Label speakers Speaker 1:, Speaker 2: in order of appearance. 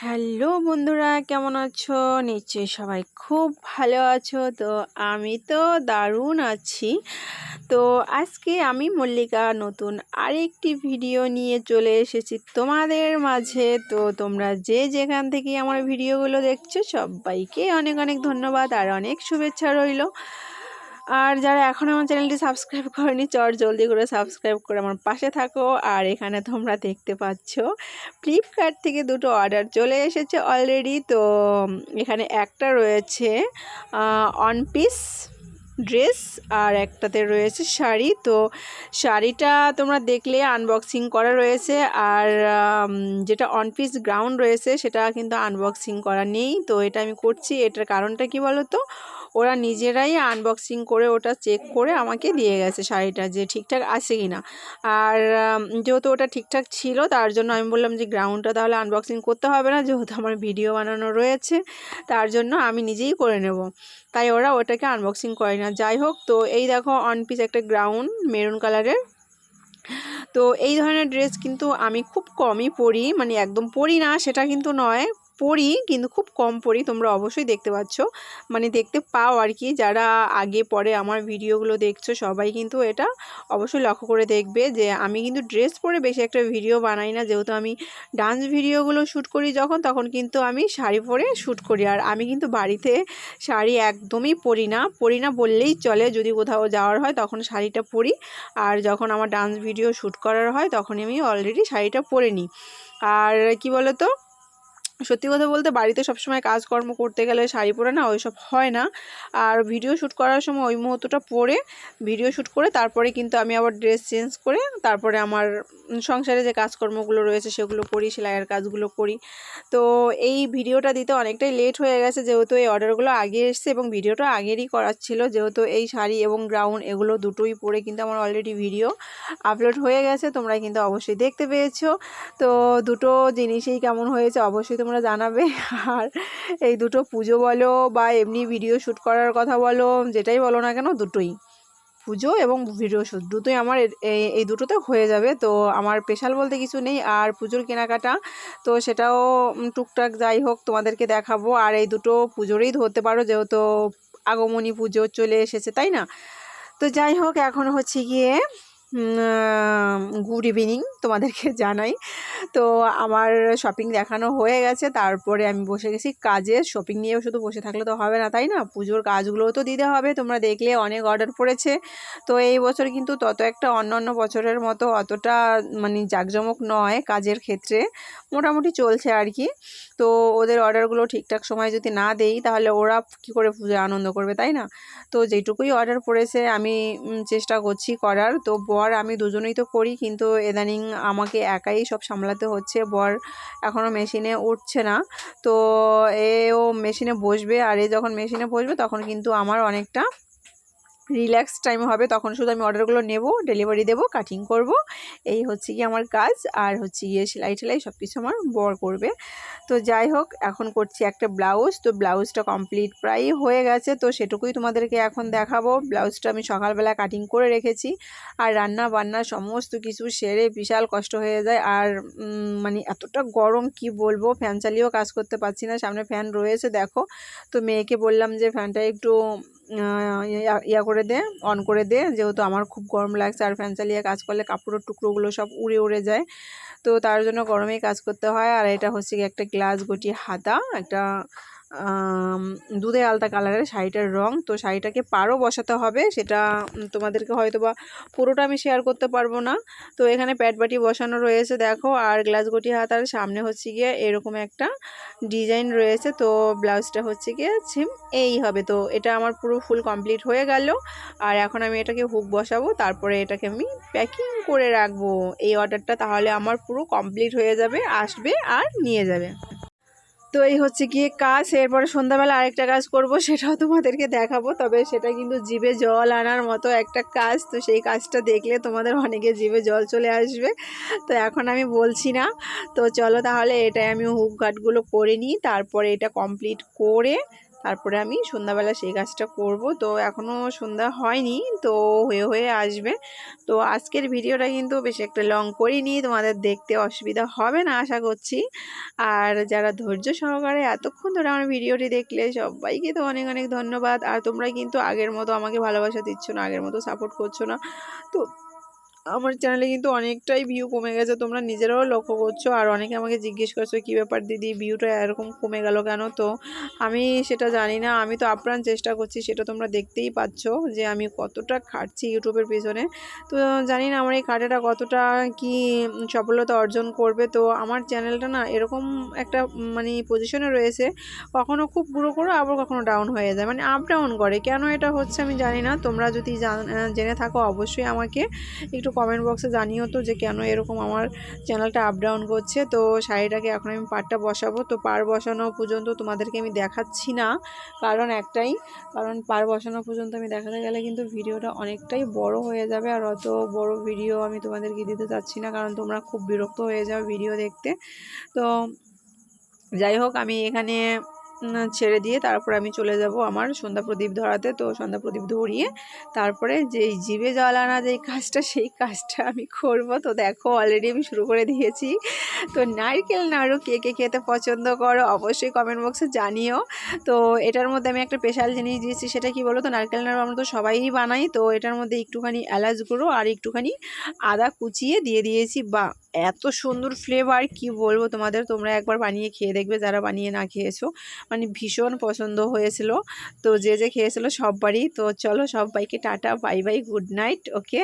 Speaker 1: Hello বন্ধুরা, কেমন আছো? নিশ্চয়ই সবাই খুব ভালো আছো। তো আমি তো দারুণ আছি। তো আজকে আমি মল্লিকা নতুন আরেকটি ভিডিও নিয়ে চলে এসেছি তোমাদের মাঝে। তো তোমরা যে যেখান থেকে আমার ভিডিওগুলো দেখছ, সবাইকে অনেক অনেক ধন্যবাদ আর অনেক শুভেচ্ছা রইল। আর যারা এখনও আমার চ্যানেলটি সাবস্ক্রাইব করেনি, চট জলদি করে সাবস্ক্রাইব করে আমার পাশে থাকো। আর এখানে তোমরা দেখতে পাচ্ছ ফ্লিপকার্ট থেকে দুটো অর্ডার চলে এসেছে অলরেডি তো, এখানে একটা রয়েছে অন পিস ড্রেস আর একটাতে রয়েছে শাড়ি। তো, শাড়িটা তোমরা দেখলে আনবক্সিং করা রয়েছে। আর যেটা অন পিস গ্রাউন্ড রয়েছে, সেটা কিন্তু আনবক্সিং করা নেই। তো, এটা আমি করছি। এটার কারণটা কি বলো তো ওরা নিজেরাই আনবক্সিং করে ওটা চেক করে আমাকে দিয়ে গেছে শাড়িটা যে ঠিকঠাক আছে কি না আর যেহেতু ওটা ঠিকঠাক ছিল, তার জন্য আমি বললাম যে গ্রাউন্ডটা তাহলে আনবক্সিং করতে হবে না, যেহেতু আমার ভিডিও বানানো রয়েছে, তার জন্য আমি নিজেই করে নেব। তাই ওরা ওটাকে আনবক্সিং করে না। যাই হোক, তো এই দেখো অন পিস একটা গ্রাউন্ড মেরুন কালারের তো এই ধরনের ড্রেস কিন্তু আমি খুব কমই পরি মানে একদম পরি না, সেটা কিন্তু নয়। পড়ি, কিন্তু খুব কম পড়ি, তোমরা অবশ্যই দেখতে পাচ্ছ। মানে দেখতে পাও আর কি, যারা আগে পরে আমার ভিডিওগুলো দেখছ, সবাই কিন্তু এটা অবশ্যই লক্ষ্য করে দেখবে যে, আমি কিন্তু ড্রেস পরে বেশি একটা ভিডিও বানাই না। যেহেতু আমি ডান্স ভিডিওগুলো শ্যুট করি যখন, তখন কিন্তু আমি শাড়ি পরে শ্যুট করি। আর আমি কিন্তু বাড়িতে শাড়ি একদমই পরি না। পরি না বললেই চলে, যদি কোথাও যাওয়ার হয় তখন শাড়িটা পরি। আর যখন আমার ডান্স ভিডিও শ্যুট করার হয় তখন আমি অলরেডি শাড়িটা পরে নিই। আর কি বলো তো সত্যি কথা বলতে বাড়িতে সবসময় কাজকর্ম করতে গেলে শাড়ি পরে না ওইসব হয় না। আর ভিডিও শ্যুট করার সময় ওই মুহূর্তটা পরে ভিডিও শ্যুট করে তারপরে কিন্তু আমি আবার ড্রেস চেঞ্জ করে তারপরে আমার সংসারে যে কাজকর্মগুলো রয়েছে সেগুলো করি, সেলাইয়ের কাজগুলো করি। তো এই ভিডিওটা দিতে অনেকটাই লেট হয়ে গেছে যেহেতু এই অর্ডারগুলো আগে এসছে এবং ভিডিওটা আগেরই করার ছিল যেহেতু এই শাড়ি এবং গ্রাউন্ড এগুলো দুটোই পরে কিন্তু আমার অলরেডি ভিডিও আপলোড হয়ে গেছে, তোমরা কিন্তু অবশ্যই দেখতে পেয়েছ। তো দুটো জিনিসই কেমন হয়েছে অবশ্যই তোমরা জানাবে। আর এই দুটো পুজো বলো বা এমনি ভিডিও শ্যুট করার কথা বলো, যেটাই বলো না কেন, দুটোই। পুজো এবং ভিডিও শ্যুট দুটোই আমার এই দুটোতে হয়ে যাবে। তো আমার স্পেশাল বলতে কিছু নেই। আর পুজোর কেনাকাটা, তো সেটাও টুকটাক যাই হোক তোমাদেরকে দেখাবো। আর এই দুটো পুজোরই ধরতে পারো, যেহেতু আগমনী পুজো চলে এসেছে, তাই না? তো যাই হোক, এখন হচ্ছে গিয়ে গুড ইভিনিং তোমাদেরকে জানাই। তো আমার শপিং দেখানো হয়ে গেছে। তারপরে আমি বসে গেছি কাজে। শপিং নিয়েও শুধু বসে থাকলে তো হবে না, তাই না? পুজোর কাজগুলোও তো দিতে হবে। তোমরা দেখলে অনেক অর্ডার পড়েছে। তো এই বছর কিন্তু তত একটা অন্য অন্য বছরের মতো অতটা মানে জাঁকজমক নয় কাজের ক্ষেত্রে। মোটামুটি চলছে আর কি। তো ওদের অর্ডারগুলো ঠিকঠাক সময় যদি না দেই, তাহলে ওরা কি করে পুজো আনন্দ করবে, তাই না? তো যেটুকুই অর্ডার পড়েছে, আমি চেষ্টা করছি করার। তো বর, আমি দুজনেই তো করি, কিন্তু এদানিং আমাকে একাই সব সামলাতে হচ্ছে। বর এখনও মেশিনে উঠছে না। তো এও মেশিনে বসবে আর এ যখন মেশিনে বসবে তখন কিন্তু আমার অনেকটা রিল্যাক্স টাইম হবে, তখন শুধু আমি অর্ডারগুলো নেব ডেলিভারি দেব কাটিং করব। এই হচ্ছে কি আমার কাজ, আর হচ্ছে গিয়ে সেলাই টেলাই সব কিছু আমার বর করবে। তো যাই হোক, এখন করছি একটা ব্লাউজ তো ব্লাউজটা কমপ্লিট প্রায় হয়ে গেছে, তো সেটুকুই তোমাদেরকে এখন দেখাবো। ব্লাউজটা আমি সকালবেলা কাটিং করে রেখেছি, আর রান্না বান্না সমস্ত কিছু সেরে বিশাল কষ্ট হয়ে যায়, আর মানে এতটা গরম কি বলব ফ্যান চালিয়েও কাজ করতে পারছি না, সামনে ফ্যান রয়েছে, দেখো। তো মেয়েকে বললাম যে ফ্যানটা একটু ইয়া করে দে অন করে দে। যেহেতু আমার খুব গরম লাগছে আর ফ্যান চালিয়ে কাজ করলে কাপড়ের টুকরোগুলো সব উড়ে উড়ে যায়। তো তার জন্য গরমেই কাজ করতে হয়। আর এটা হচ্ছে একটা গ্লাস গটি হাতা, একটা দুধে আলতা কালারের শাড়িটার রং। তো শাড়িটাকে পারও বসাতে হবে, সেটা তোমাদেরকে হয়তো বা পুরোটা আমি শেয়ার করতে পারব না। তো এখানে প্যাট বাটি বসানো রয়েছে, দেখো, আর গ্লাস গটি হাত, আর সামনে হচ্ছে গিয়ে এরকম একটা ডিজাইন রয়েছে। তো ব্লাউজটা হচ্ছে গিয়ে সিম এই হবে। তো এটা আমার পুরো ফুল কমপ্লিট হয়ে গেল। আর এখন আমি এটাকে হুক বসাবো, তারপরে এটাকে আমি প্যাকিং করে রাখব। এই অর্ডারটা তাহলে আমার পুরো কমপ্লিট হয়ে যাবে, আসবে আর নিয়ে যাবে। তো এই হচ্ছে গিয়ে কাজ, এরপরে সন্ধ্যাবেলা আরেকটা কাজ করব, সেটাও তোমাদেরকে দেখাবো। তবে সেটা কিন্তু জিভে জল আনার মতো একটা কাজ, তো সেই কাজটা দেখলে তোমাদের অনেকে জিভে জল চলে আসবে। তো এখন আমি বলছি না। তো চলো তাহলে এটাই আমি হুক ঘাটগুলো করে নিই, তারপরে এটা কমপ্লিট করে তারপরে আমি সন্ধ্যাবেলা সেই কাজটা করব। তো এখনও সন্ধ্যা হয়নি, তো হয়ে হয়ে আসবে। তো আজকের ভিডিওটা কিন্তু বেশি একটা লং করিনি, তোমাদের দেখতে অসুবিধা হবে না, আশা করছি। আর যারা ধৈর্য সহকারে এতক্ষণ ধরে আমার ভিডিওটি দেখলে, সবাইকে তো অনেক অনেক ধন্যবাদ। আর তোমরা কিন্তু আগের মতো আমাকে ভালোবাসা দিচ্ছ না, আগের মতো সাপোর্ট করছ না। তো আমার চ্যানেলে কিন্তু অনেকটাই ভিউ কমে গেছে। তোমরা নিজেরাও লক্ষ্য করছ আর অনেকে আমাকে জিজ্ঞেস করছ, কী ব্যাপার দিদি? ভিউটা এরকম কমে গেল কেন? তো আমি সেটা জানি না। আমি তো আপ্রাণ চেষ্টা করছি, সেটা তোমরা দেখতেই পাচ্ছ যে আমি কতটা খাটছি ইউটিউবের পেছনে। তো জানি না আমার এই খাটাটা কতটা কি সফলতা অর্জন করবে। তো আমার চ্যানেলটা না এরকম একটা মানে পজিশনে রয়েছে, কখনো খুব পুরো করে, আবার কখনো ডাউন হয়ে যায়। মানে আপ ডাউন করে। কেন এটা হচ্ছে আমি জানি না। তোমরা যদি জেনে থাকো, অবশ্যই আমাকে একটু কমেন্ট বক্সে জানিও তো যে কেন এরকম আমার চ্যানেলটা আপ ডাউন করছে। তো শাড়িটাকে এখন আমি পাড়টা বসাবো। তো পাড় বসানো পর্যন্ত তোমাদেরকে আমি দেখাচ্ছি না। কারণ একটাই, কারণ পাড় বসানো পর্যন্ত আমি দেখাতে গেলে কিন্তু ভিডিওটা অনেকটাই বড় হয়ে যাবে। আর অত বড় ভিডিও আমি তোমাদেরকে দিতে চাচ্ছি না, কারণ তোমরা খুব বিরক্ত হয়ে যাও ভিডিও দেখতে। তো যাই হোক, আমি এখানে ছেড়ে দিয়ে তারপর আমি চলে যাব আমার সন্ধ্যা প্রদীপ ধরাতে। তো সন্ধ্যা প্রদীপ ধরিয়ে তারপরে যেই জিভে জল আনা যেই কাজটা, সেই কাজটা আমি করব। তো দেখো অলরেডি আমি শুরু করে দিয়েছি। তো নারকেল নাড়ু কে কে খেতে পছন্দ করো অবশ্যই কমেন্ট বক্সে জানিও। তো এটার মধ্যে আমি একটা স্পেশাল জিনিস দিয়েছি, সেটা কি বলো তো নারকেল নাড়ু আমরা তো সবাই বানাই, তো এটার মধ্যে একটুখানি এলাচ গুঁড়ো আর একটুখানি আদা কুচিয়ে দিয়ে দিয়েছি বা এত সুন্দর ফ্লেভার কি বলব তোমাদের? তোমরা একবার বানিয়ে খেয়ে দেখবে যারা বানিয়ে না খেয়েছো। মানে ভীষণ পছন্দ হয়েছিল। তো যে যে খেয়েছিল সববারই। তো চলো সবাইকে tata bye bye good night okay